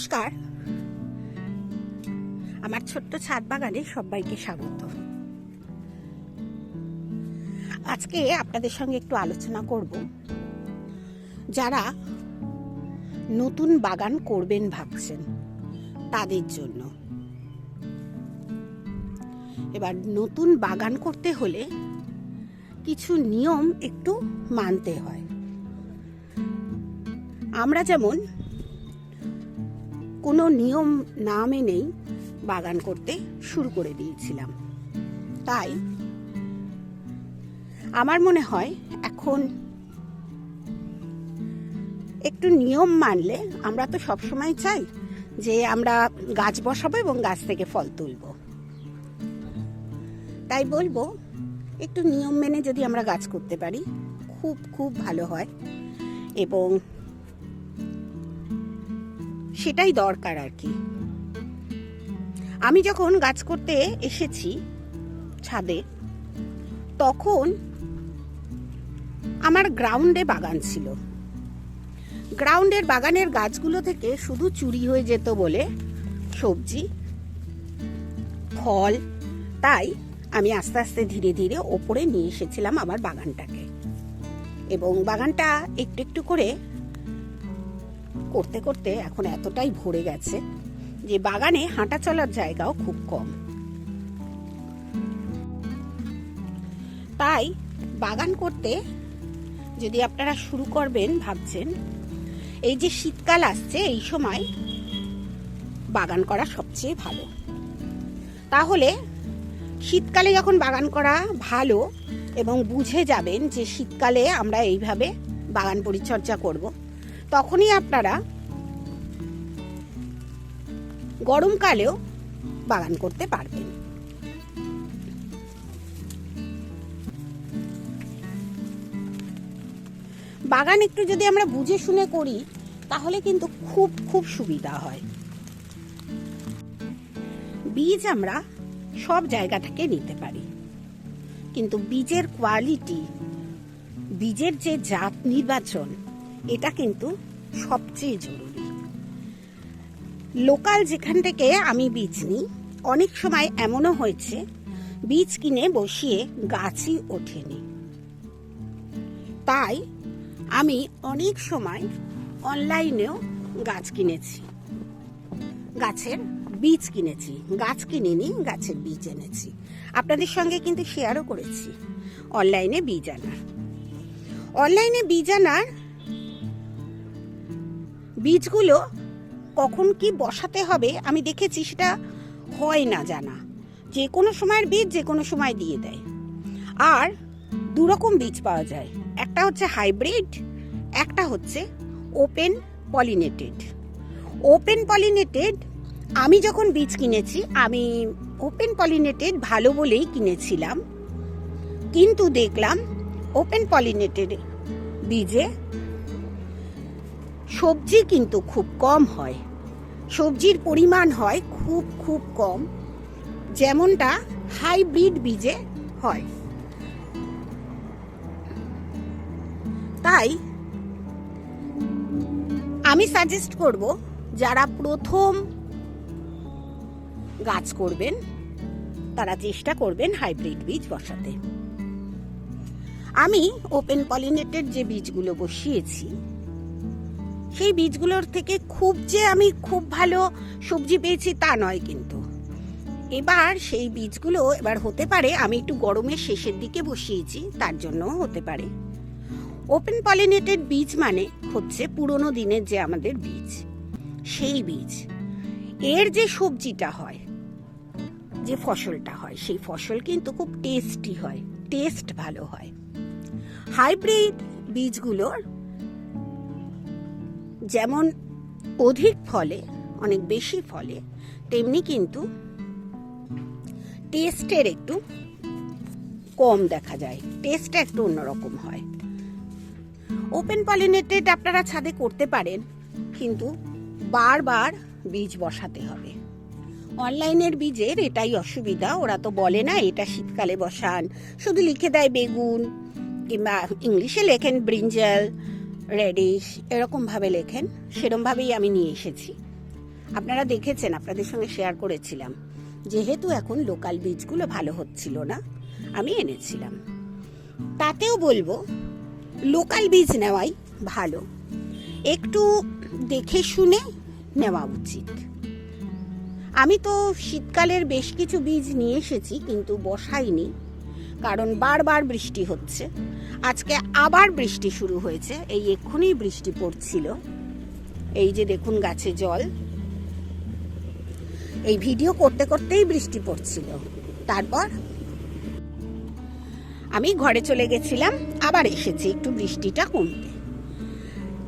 নমস্কার। আমার ছোট্ট ছাদ বাগানে সবাইকে স্বাগত। আজকে আপনাদের সঙ্গে একটু আলোচনা করব। যারা নতুন বাগান করবেন ভাবছেন, তাদের জন্য। এবার নতুন বাগান করতে হলে কিছু নিয়ম একটু মানতে হয়। আমরা যেমন কোনো নিয়ম না মেনেই বাগান করতে শুরু করে দিয়েছিলাম। তাই আমার মনে হয় এখন একটু নিয়ম মানলে আমরা তো সবসময় চাই যে আমরা গাছ বসাবো এবং গাছ থেকে ফল তুলব। তাই বলব, একটু নিয়ম মেনে যদি আমরা গাছ করতে পারি, খুব খুব ভালো হয়। এবং সেটাই দরকার আর কি। আমি যখন গাছ করতে এসেছি ছাদে, তখন আমার গ্রাউন্ডে বাগান ছিল। গ্রাউন্ডের বাগানের গাছগুলো থেকে শুধু চুরি হয়ে যেত বলে সবজি, ফল, তাই আমি আস্তে আস্তে ধীরে ধীরে ওপরে নিয়ে এসেছিলাম আমার বাগানটাকে। এবং বাগানটা একটু একটু করে করতে করতে এখন এতটাই ভরে গেছে যে বাগানে হাঁটা চলার জায়গাও খুব কম। তাই বাগান করতে যদি আপনারা শুরু করবেন ভাবছেন, এই যে শীতকাল আসছে, এই সময় বাগান করা সবচেয়ে ভালো। তাহলে শীতকালে যখন বাগান করা ভালো এবং বুঝে যাবেন যে শীতকালে আমরা এইভাবে বাগান পরিচর্যা করব তখনই আপনারা গরমকালেও বাগান করতে পারবেন। বাগান একটু যদি আমরা বুঝে শুনে করি, তাহলে কিন্তু খুব খুব সুবিধা হয়। বীজ আমরা সব জায়গা থেকে নিতে পারি। কিন্তু বীজের কোয়ালিটি বীজের যে জাত নির্বাচন এটা কিন্তু সবচেয়ে জরুরি। লোকাল যেখান থেকে আমি বীজ নিই, অনেক সময় এমনও হয়েছে, বীজ কিনে বসিয়ে গাছই ওঠেনি তাই আমি অনেক সময় অনলাইনেও গাছ কিনেছি। গাছের বীজ কিনেছি, গাছ কিনিনি গাছের বীজ এনেছি। আপনাদের সঙ্গে কিন্তু শেয়ারও করেছি, অনলাইনে বীজ আনার। অনলাইনে বীজ আনার বীজগুলো কখন কি বসাতে হবে আমি দেখেছি, সেটা হয় না জানা। যে কোনো সময়ের বীজ যে কোনো সময় দিয়ে দেয়। আর দুরকম বীজ পাওয়া যায়। একটা হচ্ছে হাইব্রিড, একটা হচ্ছে ওপেন পলিনেটেড। ওপেন পলিনেটেড, আমি যখন বীজ কিনেছি, আমি ওপেন পলিনেটেড ভালো বলেই কিনেছিলাম। কিন্তু দেখলাম, ওপেন পলিনেটেড বীজে সবজি কিন্তু খুব কম হয়। সবজির পরিমাণ হয় খুব খুব কম। যেমনটা হাইব্রিড বীজে হয়। তাই আমি সাজেস্ট করব যারা প্রথম গাছ করবেন, তারা চেষ্টা করবেন হাইব্রিড বীজ বসাতে। আমি ওপেন পলিনেটেড যে বীজগুলো বসিয়েছি সেই বীজগুলোর থেকে খুব যে আমি খুব ভালো সবজি পেয়েছি তা নয় কিন্তু। এবার সেই বীজগুলো এবার হতে পারে, আমি একটু গরমের শেষের দিকে বসিয়েছি, তার জন্য হতে পারে। ওপেন পলিনেটেড বীজ মানে হচ্ছে পুরনো দিনের যে আমাদের বীজ, সেই বীজ। এর যে সবজিটা হয়, যে ফসলটা হয়, সেই ফসল কিন্তু খুব টেস্টি হয় টেস্ট ভালো হয়। হাইব্রিড বীজগুলোর যেমন অধিক ফলে, অনেক বেশি ফলে, তেমনি কিন্তু টেস্টের একটু কম দেখা যায়। টেস্টটা একটু অন্যরকম হয়। ওপেন পলিনেটেড আপনারা ছাদে করতে পারেন, কিন্তু বারবার বীজ বসাতে হবে। অনলাইনের বীজের এটাই অসুবিধা, ওরা তো বলে না এটা শীতকালে বসান। শুধু লিখে দেয় বেগুন, কিংবা ইংলিশে লেখেন ব্রিঞ্জাল রেডিশ এরকমভাবে লেখেন, সেরমভাবেই আমি নিয়ে এসেছি। আপনারা দেখেছেন, আপনাদের সঙ্গে শেয়ার করেছিলাম, যেহেতু এখন লোকাল বীজগুলো ভালো হচ্ছিল না, আমি এনেছিলাম। তাতেও বলব, লোকাল বীজ নেওয়াই ভালো। একটু দেখে শুনে নেওয়া উচিত। আমি তো শীতকালের বেশ কিছু বীজ নিয়ে এসেছি, কিন্তু বসাইনি, কারণ বারবার বৃষ্টি হচ্ছে। আজকে আবার বৃষ্টি শুরু হয়েছে। এই এক্ষুনি বৃষ্টি পড়ছিল। এই যে দেখুন গাছে জল। এই ভিডিও করতে করতেই বৃষ্টি পড়ছিল। তারপর আমি ঘরে চলে গেছিলাম, আবার এসেছি একটু বৃষ্টিটা কমতে।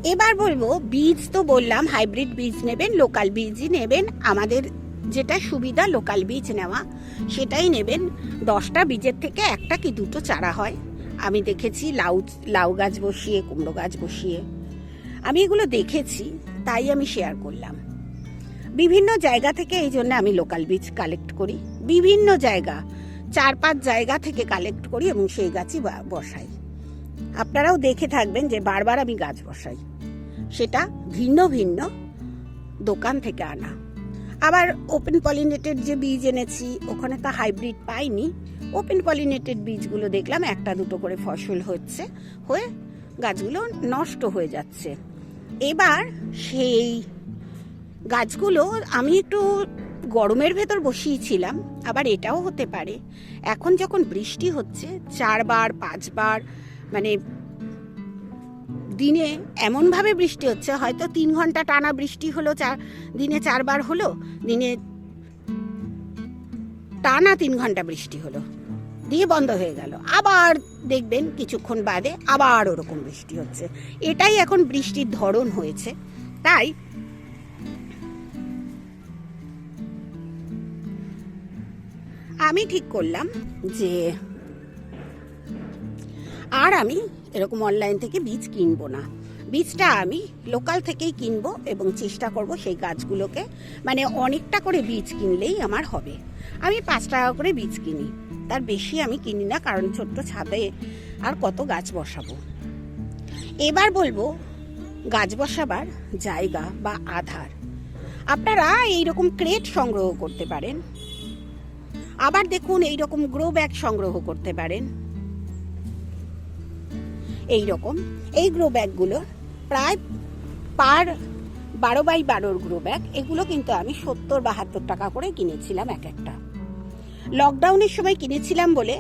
এবার বলব, বীজ তো বললাম, হাইব্রিড বীজ নেবেন, লোকাল বীজই নেবেন, আমাদের যেটা সুবিধা, লোকাল বীজ নেওয়া, সেটাই নেবেন। দশটা বীজের থেকে একটা কি দুটো চারা হয়। আমি দেখেছি লাউ লাউ গাছ বসিয়ে, কুমড়ো গাছ বসিয়ে। আমি এগুলো দেখেছি, তাই আমি শেয়ার করলাম। বিভিন্ন জায়গা থেকে এই জন্য আমি লোকাল বীজ কালেক্ট করি। বিভিন্ন জায়গা, চার পাঁচ জায়গা থেকে কালেক্ট করি এবং সেই গাছই বসাই। আপনারাও দেখে থাকবেন যে বারবার আমি গাছ বসাই। সেটা ভিন্ন ভিন্ন দোকান থেকে আনা। আবার ওপেন পলিনেটেড যে বীজ এনেছি, ওখানে তো হাইব্রিড পাইনি। ওপেন পলিনেটেড বীজগুলো দেখলাম, একটা দুটো করে ফসল হচ্ছে, হয়ে গাছগুলো নষ্ট হয়ে যাচ্ছে। এবার সেই গাছগুলো আমি একটু গরমের ভেতর বসিয়েছিলাম, আবার এটাও হতে পারে। এখন যখন বৃষ্টি হচ্ছে, চারবার, পাঁচবার মানে দিনে এমনভাবে বৃষ্টি হচ্ছে, হয়তো তিন ঘণ্টা টানা বৃষ্টি হলো, চার, দিনে চারবার হলো, দিনে টানা তিন ঘণ্টা বৃষ্টি হলো, দিয়ে বন্ধ হয়ে গেল। আবার দেখবেন কিছুক্ষণ বাদে আবার ওরকম বৃষ্টি হচ্ছে। এটাই এখন বৃষ্টির ধরন হয়েছে। তাই আমি ঠিক করলাম যে, আর আমি এরকম অনলাইন থেকে বীজ কিনবো না। বীজটা আমি লোকাল থেকেই কিনবো এবং চেষ্টা করব সেই গাছগুলোকে মানে অনেকটা করে বীজ কিনলেই আমার হবে। আমি পাঁচ টাকা করে বীজ কিনি, তার বেশি আমি কিনি না কারণ ছোট্ট ছাদে আর কত গাছ বসাবো। এবার বলব, গাছ বসাবার জায়গা বা আধার। আপনারা এইরকম ক্রেট সংগ্রহ করতে পারেন। আবার দেখুন এইরকম গ্রো ব্যাগ সংগ্রহ করতে পারেন। এই রকম এই গ্রো ব্যাগগুলো প্রায় পার বারো বাই বারোর গ্রো ব্যাগ এগুলো কিন্তু আমি সত্তর বাহাত্তর টাকা করে কিনেছিলাম এক একটা। লকডাউনের সময় কিনেছিলাম বলে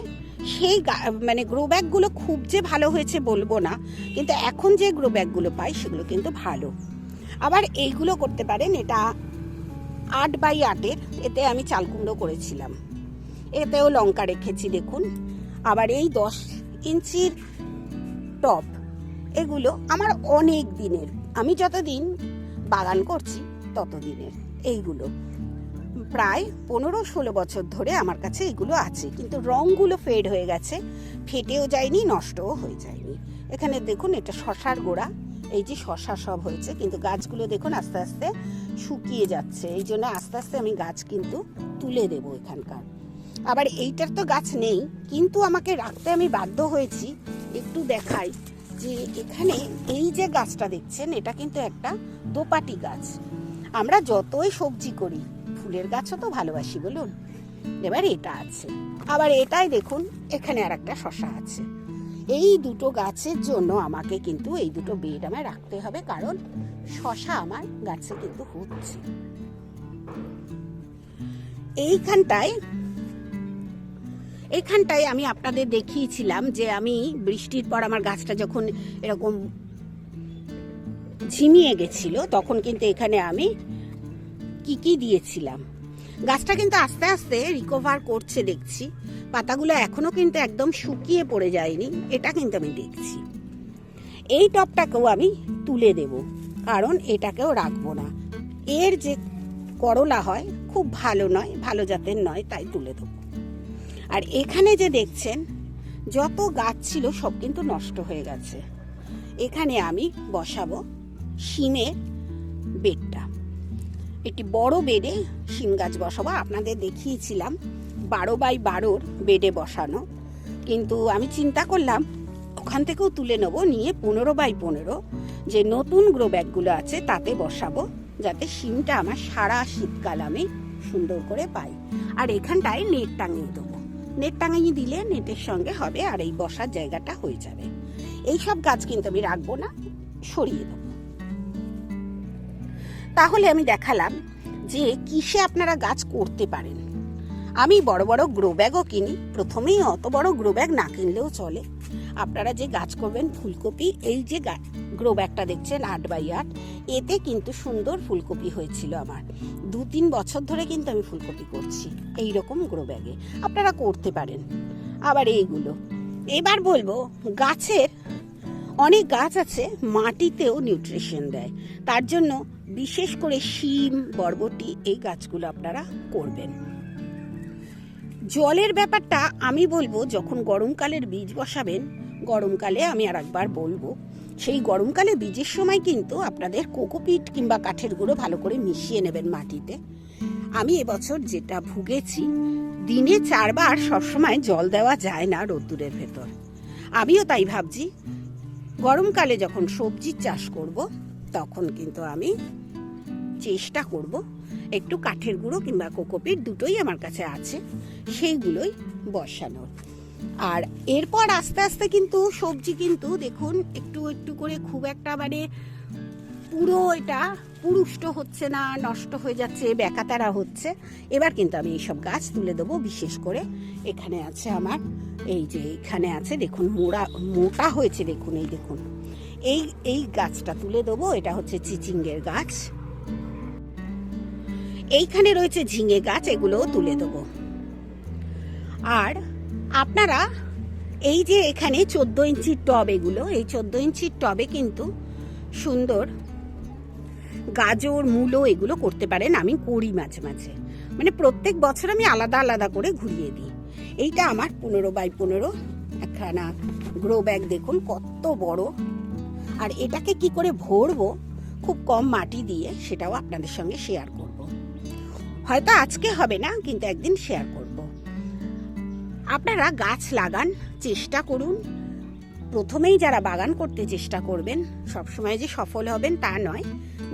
সেই মানে গ্রো ব্যাগগুলো খুব যে ভালো হয়েছে বলব না, কিন্তু এখন যে গ্রো ব্যাগগুলো পাই সেগুলো কিন্তু ভালো। আবার এইগুলো করতে পারেন, এটা আট বাই আটের, এতে আমি চাল কুমড়ো করেছিলাম। এতেও লঙ্কা রেখেছি, দেখুন। আবার এই দশ ইঞ্চির টপ। এগুলো আমার অনেক দিনের। আমি যতদিন বাগান করছি, ততদিনের এইগুলো। প্রায় পনেরো ষোলো বছর ধরে আমার কাছে এগুলো আছে। কিন্তু রঙগুলো ফেড হয়ে গেছে, ফেটেও যায়নি, নষ্টও হয়ে যায়নি। এখানে দেখুন, এটা শশার গোড়া। এই যে শশা সব হয়েছে, কিন্তু গাছগুলো দেখুন, আস্তে আস্তে শুকিয়ে যাচ্ছে। এই জন্য আস্তে আস্তে আমি গাছ কিন্তু তুলে দেবো এখানকার। আবার এইটার তো গাছ নেই, কিন্তু আমাকে রাখতে আমি বাধ্য হয়েছি। একটু দেখাই যে এখানে এই যে গাছটা দেখছেন, এটা কিন্তু একটা দোপাটি গাছ। আমরা যতই সবজি করি, ফুলের গাছও তো ভালোবাসি বলুন। এবার এটা আছে। আবার এটাই দেখুন, এখানে আর একটা শশা আছে। এই দুটো গাছের জন্য আমাকে কিন্তু এই দুটো বেড আমায় রাখতে হবে, কারণ শশা আমার গাছে কিন্তু হচ্ছে। এইখানটায় এখানটায় আমি আপনাদের দেখিয়েছিলাম যে আমি বৃষ্টির পর আমার গাছটা যখন এরকম ঝিমিয়ে গেছিল, তখন কিন্তু এখানে আমি কি কি দিয়েছিলাম। গাছটা কিন্তু আস্তে আস্তে রিকভার করছে দেখছি। পাতাগুলো এখনও কিন্তু একদম শুকিয়ে পড়ে যায়নি, এটা কিন্তু আমি দেখছি। এই টপটাকেও আমি তুলে দেব, কারণ এটাকেও রাখব না। এর যে করলা হয়, খুব ভালো নয়, ভালো জাতের নয়, তাই তুলে দেবো। আর এখানে যে দেখছেন, যত গাছ ছিল সব কিন্তু নষ্ট হয়ে গেছে। এখানে আমি বসাবো শিমের বেডটা। একটি বড় বেডে শিম গাছ বসাবো। আপনাদের দেখিয়েছিলাম, বারো বাই বারোর বেডে বসানো। কিন্তু আমি চিন্তা করলাম, ওখান থেকেও তুলে নেব, নিয়ে পনেরো বাই পনেরো যে নতুন গ্রো ব্যাগগুলো আছে, তাতে বসাবো, যাতে শিমটা আমার সারা শীতকাল আমি সুন্দর করে পাই। আর এখানটায় নেট টাঙিয়ে দেবো। নেট টাঙিয়ে দিলে নেটের সঙ্গে হবে আর এই বসার জায়গাটা হয়ে যাবে। এই সব গাছ কিন্তু আমি রাখব না, সরিয়ে দেবো। তাহলে আমি দেখালাম যে কিসে আপনারা গাছ করতে পারেন। আমি বড় বড় গ্রো ব্যাগও কিনি, প্রথমেই অত বড় গ্রো ব্যাগ না কিনলেও চলে। আপনারা যে গাছ করবেন, ফুলকপি, এই যে গ্রো ব্যাগটা দেখছেন আট বাই আট। এতে কিন্তু সুন্দর ফুলকপি হয়েছিল আমার। দু তিন বছর ধরে কিন্তু আমি ফুলকপি করছি এই রকম গ্রো ব্যাগে। আপনারা করতে পারেন। আবার এইগুলো। এবার বলব, গাছের অনেক গাছ আছে মাটিতেও নিউট্রিশন দেয়। তার জন্য বিশেষ করে শিম, বরবটি এই গাছগুলো আপনারা করবেন। জলের ব্যাপারটা আমি বলব, যখন গরমকালের বীজ বসাবেন, গরমকালে আমি আর একবার বলব সেই গরমকালে বীজের সময় কিন্তু আপনাদের কোকোপিট কিংবা কাঠের গুঁড়ো ভালো করে মিশিয়ে নেবেন মাটিতে। আমি এবছর যেটা ভুগেছি, দিনে চারবার সবসময় জল দেওয়া যায় না রোদ্দুরের ভেতর। আমিও তাই ভাবছি। গরমকালে যখন সবজির চাষ করব, তখন কিন্তু আমি চেষ্টা করব একটু কাঠের গুঁড়ো কিংবা কোকোপিট দুটোই আমার কাছে আছে, সেইগুলোই বসানোর। আর এরপর আস্তে আস্তে কিন্তু সবজি কিন্তু দেখুন, একটু একটু করে খুব একটা মানে পুরো এটা পুরুষ্ট হচ্ছে না, নষ্ট হয়ে যাচ্ছে, বেকাতারা হচ্ছে। এবার কিন্তু আমি এইসব গাছ তুলে দেবো, বিশেষ করে এখানে আছে আমার, এই যে এখানে আছে, দেখুন, মোড়া, মোটা হয়েছে, দেখুন, এই দেখুন। এই এই গাছটা তুলে দেবো, এটা হচ্ছে চিচিঙ্গের গাছ। এইখানে রয়েছে ঝিঙে গাছ, এগুলোও তুলে দেবো। আর আপনারা এই যে এখানে চোদ্দ ইঞ্চির টব এগুলো, এই চোদ্দ ইঞ্চির টবে কিন্তু সুন্দর গাজর, মূলো এগুলো করতে পারেন, আমি করি মাঝে মাঝে মানে প্রত্যেক বছর আমি আলাদা আলাদা করে ঘুরিয়ে দিই এইটা আমার পনেরো বাই পনেরো, একখানা গ্রো ব্যাগ দেখুন, কত বড় আর এটাকে কি করে ভরবো, খুব কম মাটি দিয়ে, সেটাও আপনাদের সঙ্গে শেয়ার করব। হয়তো আজকে হবে না, কিন্তু একদিন শেয়ার করব। আপনারা গাছ লাগান, চেষ্টা করুন। প্রথমেই যারা বাগান করতে চেষ্টা করবেন, সবসময় যে সফল হবেন তা নয়,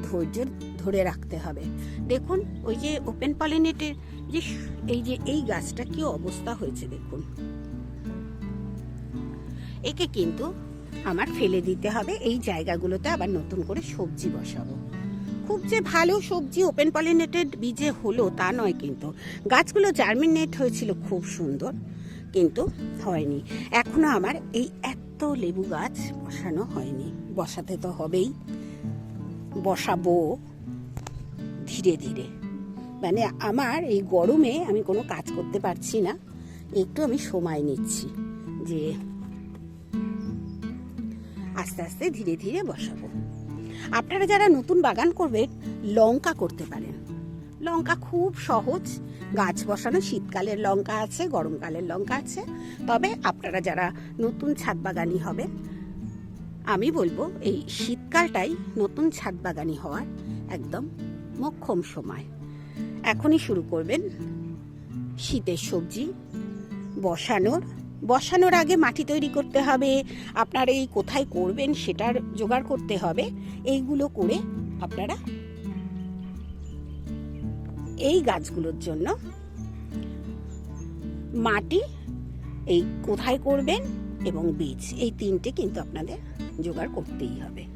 ধৈর্য ধরে রাখতে হবে। দেখুন, ওই যে ওপেন পলিনেটের যে এই যে এই গাছটা কি অবস্থা হয়েছে দেখুন। একে কিন্তু আমার ফেলে দিতে হবে, এই জায়গাগুলোতে আবার নতুন করে সবজি বসাবো। খুব যে ভালো সবজি ওপেন পলিনেটেড বীজে হলো তা নয় কিন্তু। গাছগুলো জার্মিনেট হয়েছিল খুব সুন্দর, কিন্তু হয়নি। এখনও আমার এই এত লেবু গাছ বসানো হয়নি। বসাতে তো হবেই। বসাবো ধীরে ধীরে। মানে আমার এই গরমে আমি কোনো কাজ করতে পারছি না। একটু আমি সময় নিচ্ছি যে আস্তে আস্তে ধীরে ধীরে বসাবো। আপনারা যারা নতুন বাগান করবেন, লঙ্কা করতে পারেন। লঙ্কা খুব সহজ। গাছ বসানো শীতকালের লঙ্কা আছে, গরমকালের লঙ্কা আছে। তবে আপনারা যারা নতুন ছাদ বাগানি হবেন, আমি বলব এই শীতকালটাই নতুন ছাদ বাগানি হওয়ার একদম মোক্ষম সময়। এখনই শুরু করবেন শীতের সবজি বসানোর বসানোর আগে মাটি তৈরি করতে হবে। আপনার এই কোথায় করবেন সেটার জোগাড় করতে হবে। এইগুলো করে আপনারা এই গাছগুলোর জন্য মাটি এই কোথায় করবেন এবং বীজ, এই তিনটে কিন্তু আপনাদের জোগাড় করতেই হবে।